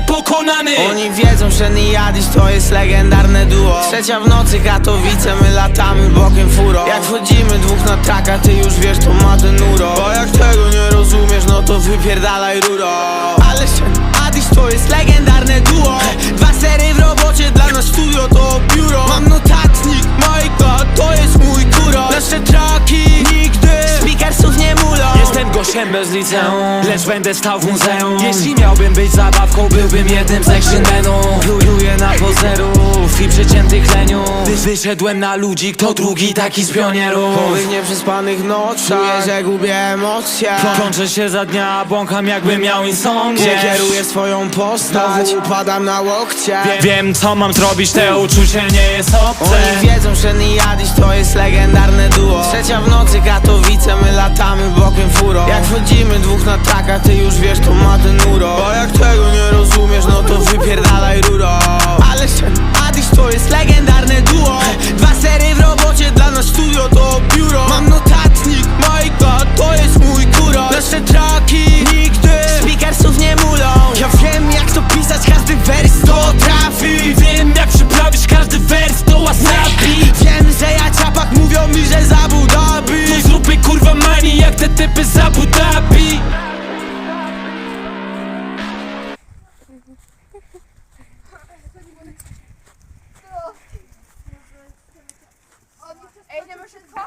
niepokonany. Oni wiedzą, że Niadiś to jest legendarne duo. Trzecia w nocy Katowice, my latamy bokiem furo. Jak wchodzimy dwóch na traka, ty już wiesz to ma ten uro. Bo jak tego nie rozumiesz, no to wypierdalaj ruro Ale Niadiś to jest legendarne duo Gościem bez liceum, lecz będę stał w muzeum. Jeśli miałbym być zabawką, byłbym jednym z menów Pluję na pozerów i przeciętych leniów Wy- Wyszedłem na ludzi, kto drugi taki z pionierów. Po tych nieprzespanych nocach. Czuję, że gubię emocje. Plączę się za dnia, błąkam jakbym miał insomnię. Gdzie kieruję swoją postać. Upadam na łokcie. Wie- Wiem co mam zrobić, te uczucie nie jest obce. Oni wiedzą, że Niadiś to jest legendarne duo. Trzecia w nocy Katowice, my latamy bokiem furo Jak wchodzimy dwóch na traka, ty już wiesz to ma ten Weźmiemy szybko.